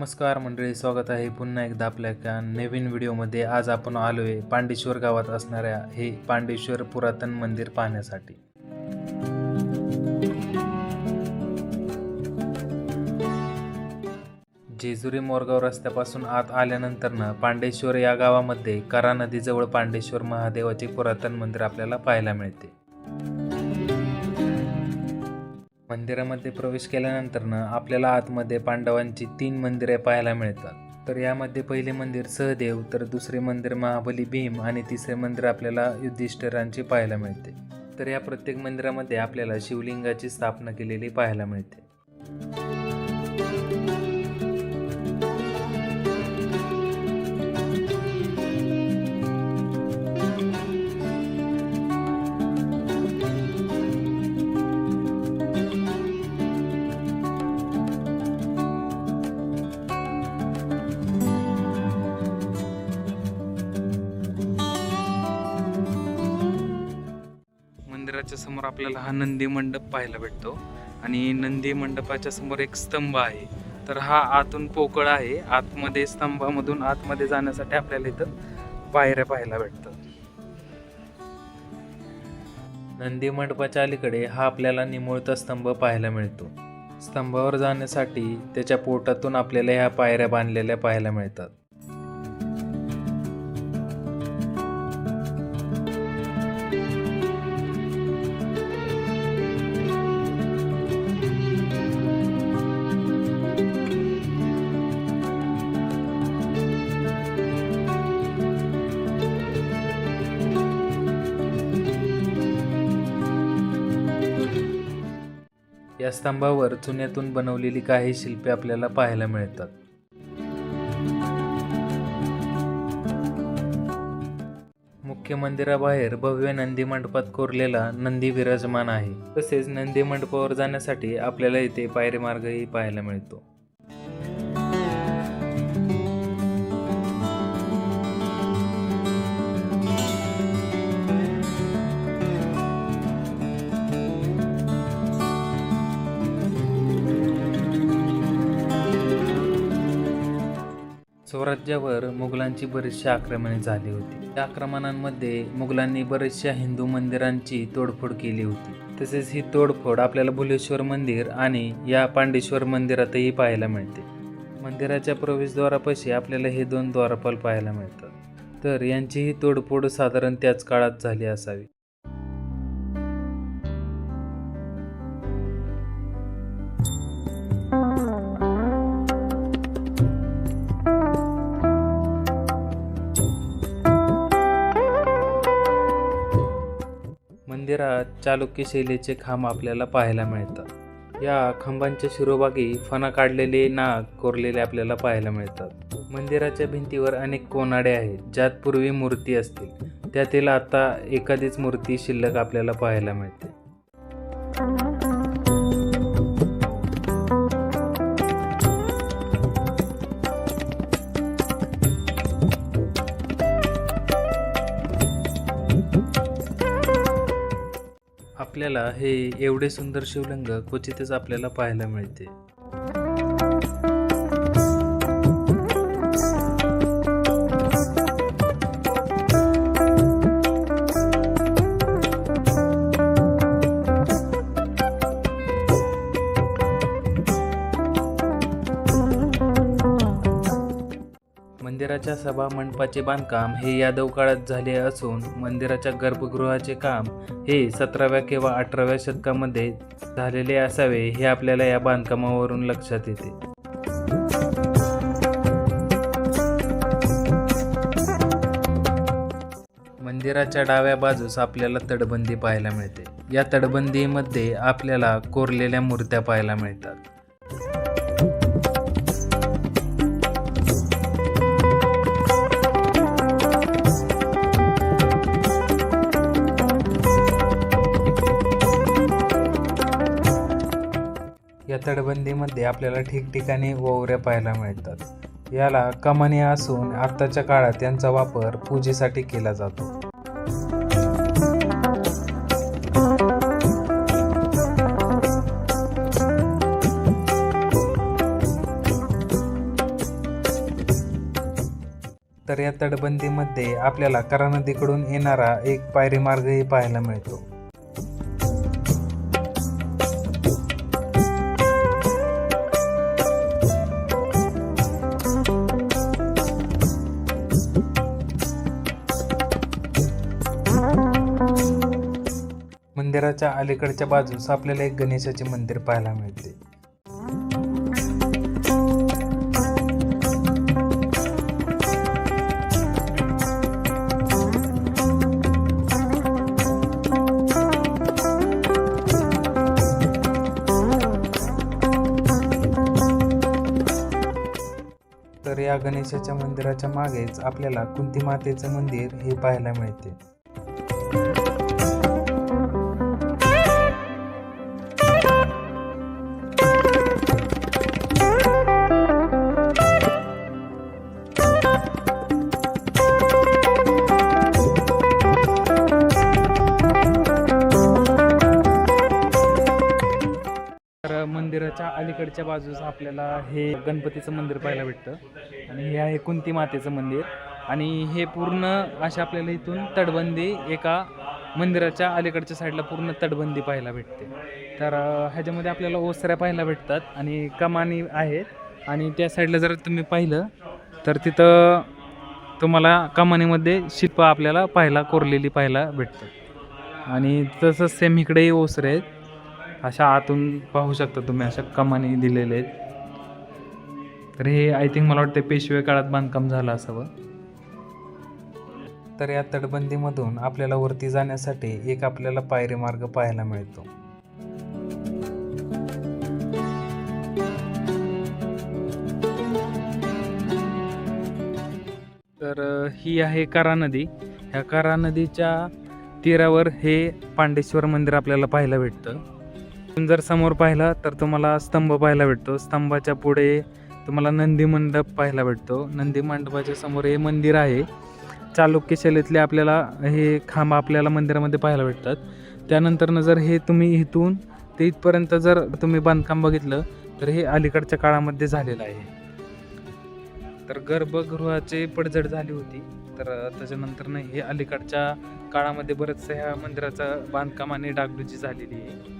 नमस्कार मंडळी स्वागत आहे पुन्हा एकदा आपल्या एका नवीन व्हिडिओमध्ये. आज आपण आलो आहे पांडेश्वर गावात असणाऱ्या हे पांडेश्वर पुरातन मंदिर पाहण्यासाठी. जेजुरी मोरगाव रस्त्यापासून आत आल्यानंतरनं पांडेश्वर या गावामध्ये करा नदीजवळ पांडेश्वर महादेवाचे पुरातन मंदिर आपल्याला पाहायला मिळते. मंदिरामध्ये प्रवेश केल्यानंतरनं आपल्याला आतमध्ये पांडवांची तीन मंदिरे पाहायला मिळतात. तर यामध्ये पहिले मंदिर सहदेव तर दुसरे मंदिर महाबली भीम आणि तिसरे मंदिर आपल्याला युधिष्ठिरांचे पाहायला मिळते. तर या प्रत्येक मंदिरामध्ये आपल्याला शिवलिंगाची स्थापना केलेली पाहायला मिळते. समोर आपल्याला हा नंदी मंडप पाहायला भेटतो. आणि नंदी मंडपाच्या समोर एक स्तंभ आहे. तर हा आतून पोकळ आहे. आतमध्ये स्तंभामधून आतमध्ये जाण्यासाठी आपल्याला इथं पायऱ्या पाहायला भेटतात. नंदी मंडपाच्या अलीकडे हा आपल्याला निमुळता स्तंभ पाहायला मिळतो. स्तंभावर जाण्यासाठी त्याच्या पोटातून आपल्याला ह्या पायऱ्या बांधलेल्या पाहायला मिळतात. या स्तंभावर चुन्यातून बनवलेली काही शिल्पे आपल्याला पाहायला मिळतात. मुख्य मंदिराबाहेर भव्य नंदी मंडपात कोरलेला नंदी विराजमान आहे. तसेच नंदी मंडपावर जाण्यासाठी आपल्याला इथे पायरी मार्गही पाहायला मिळतो. स्वराज्यावर मुघलांची बरीचशी आक्रमणे झाली होती. त्या आक्रमणांमध्ये मुघलांनी बरेचशा हिंदू मंदिरांची तोडफोड केली होती. तसेच ही तोडफोड आपल्याला भुलेश्वर मंदिर आणि या पांडेश्वर मंदिरातही पाहायला मिळते. मंदिराच्या प्रवेशद्वारापाशी आपल्याला हे दोन द्वारपाल पाहायला मिळतात. तर यांचीही तोडफोड साधारण त्याच काळात झाली असावी. मंदिरात चालुक्य शैलीचे खांब आपल्याला पाहायला मिळतात या खांबांच्या शिरोभागी फणा काढलेले नाग कोरलेले आपल्याला पाहायला मिळतात. मंदिराच्या भिंतीवर अनेक कोनाडे आहेत ज्यात पूर्वी मूर्ती असतील. त्यातील आता एखादीच मूर्ती शिल्लक आपल्याला पाहायला मिळते. आपल्याला हे एवढे सुंदर शिवलिंग क्वचितच आपल्याला पाहायला मिळते. मंदिराच्या सभा मंडपाचे बांधकाम हे यादव काळात झाले असून मंदिराच्या गर्भगृहाचे काम हे सतराव्या किंवा अठराव्या शतकामध्ये झालेले असावे हे आपल्याला या बांधकामावरून लक्षात येते. मंदिराच्या डाव्या बाजूस आपल्याला तटबंदी पाहायला मिळते. या तटबंदीमध्ये आपल्याला कोरलेल्या मूर्त्या पाहायला मिळतात. तटबंदीमध्ये आपल्याला ठिकठिकाणी वावऱ्या पाहायला मिळतात. याला कमानी असून आत्ताच्या काळात यांचा वापर पूजेसाठी केला जातो. तर या तटबंदीमध्ये आपल्याला करा नदीकडून येणारा एक पायरी मार्गही पाहायला मिळतो. मंदिराच्या अलीकडच्या बाजूस आपल्याला एक गणेशाचे मंदिर पाहायला मिळते. तर या गणेशाच्या मंदिराच्या मागेच आपल्याला कुंती मातेचं मंदिर हे पाहायला मिळते. मंदिराच्या अलीकडच्या बाजूस आपल्याला हे गणपतीचं मंदिर पाहायला भेटतं. आणि हे आहे कुंती मातेचं मंदिर. आणि हे पूर्ण अशा आपल्याला इथून तटबंदी एका मंदिराच्या अलीकडच्या साईडला पूर्ण तटबंदी पाहायला भेटते. तर ह्याच्यामध्ये आपल्याला ओसऱ्या पाहायला भेटतात आणि कमानी आहेत आणि त्या साईडला जर तुम्ही पाहिलं तर तिथं तुम्हाला कमानीमध्ये शिल्प आपल्याला पाहायला कोरलेली पाहायला भेटतं. आणि तसंच सेम इकडेही ओसरे आहेत. अशा आतून पाहू शकता तुम्ही अशा कमानी दिलेले आहेत. तर हे आय थिंक मला वाटतं पेशवे काळात बांधकाम झालं असावं. तर या तटबंदीमधून आपल्याला वरती जाण्यासाठी एक आपल्याला पायरी मार्ग पाहायला मिळतो. तर ही आहे करा नदी. ह्या करा नदीच्या तीरावर हे पांडेश्वर मंदिर आपल्याला पाहायला भेटतं. तुम्ही जर समोर पाहिला तर तुम्हाला स्तंभ पाहायला भेटतो. स्तंभाच्या पुढे तुम्हाला नंदी मंडप पाहायला भेटतो. नंदी मंडपाच्या समोर हे मंदिर आहे. चालुक्य शैलीतले आपल्याला हे खांब आपल्याला मंदिरामध्ये पाहायला भेटतात. त्यानंतरनं जर हे तुम्ही इथून ते इथपर्यंत जर तुम्ही बांधकाम बघितलं तर हे अलीकडच्या काळामध्ये झालेलं आहे. तर गर्भगृहाची पडझड झाली होती. तर त्याच्यानंतरनं हे अलीकडच्या काळामध्ये बरंचसं ह्या मंदिराचं बांधकाम आणि डागडुजी झालेली आहे.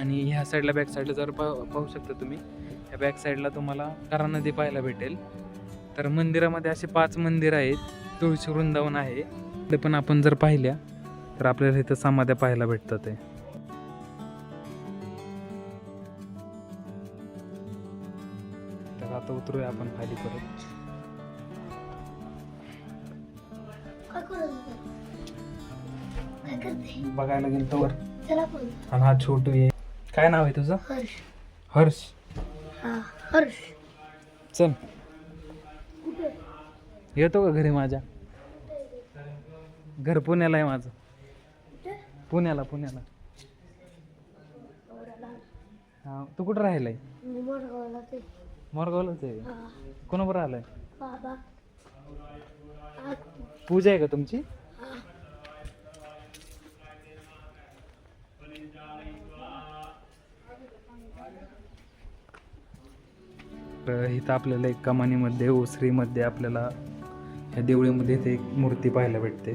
आणि ह्या साईडला बॅक साईडला जर पाहू पाहू शकता तुम्ही ह्या बॅक साईडला तुम्हाला करा नदी पाहायला भेटेल. तर मंदिरामध्ये असे पाच मंदिर आहेत. तुळशी वृंदावन आहे. ते पण आपण जर पाहिल्या तर आपल्याला इथं समाध्या पाहायला भेटतात ते. तर आता उतरूया आपण खाली परत. बघायला गेलो तर आणि हा छोटू आहे. काय नाव आहे तुझं? हर्ष. हर्ष. हा हर्ष. चल. येतो का घरी माझ्या? घर पुण्याला आहे माझं. पुण्याला पुण्याला. हा तू कुठं राहिलाय? मी मोठगावला ते. मोरगावलाच आहे? कोणाबरोबर आलाय? बाबा. पूजा आहे का तुमची हा तर इथं आपल्याला एक कमानीमध्ये ओसरीमध्ये आपल्याला ह्या देवळीमध्ये इथे एक मूर्ती पाहायला भेटते.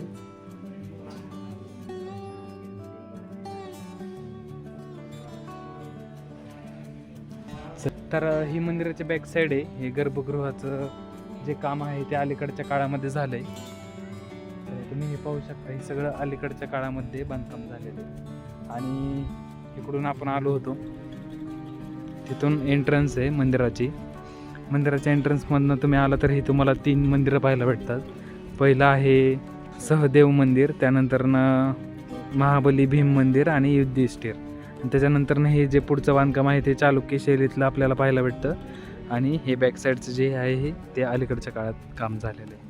तर ही मंदिराच्या बॅक साईड आहे. हे गर्भगृहाचं जे काम आहे ते अलीकडच्या काळामध्ये झालंय. तर तुम्ही हे पाहू शकता हे सगळं अलीकडच्या काळामध्ये बांधकाम झालेलं आहे. आणि इकडून आपण आलो होतो. तिथून एंट्रन्स आहे मंदिराची. मंदिराच्या एंट्रन्समधनं तुम्ही आला तर हे तुम्हाला तीन मंदिरं पाहायला भेटतात. पहिलं आहे सहदेव मंदिर त्यानंतरनं महाबली भीम मंदिर आणि युद्धिष्ठिर त्याच्यानंतरनं हे जे पुढचं बांधकाम आहे ते चालुक्य शैलीतलं आपल्याला पाहायला भेटतं. आणि हे बॅक साईडचं जे आहे हे ते अलीकडच्या काळात काम झालेलं आहे.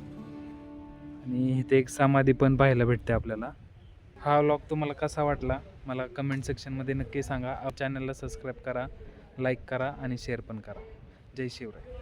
आणि इथे एक समाधी पण पाहायला भेटते आपल्याला. हा व्लॉग तुम्हाला कसा वाटला मला कमेंट सेक्शनमध्ये नक्की सांगा. चॅनलला सबस्क्राईब करा लाईक करा आणि शेअर पण करा. जय शिवराय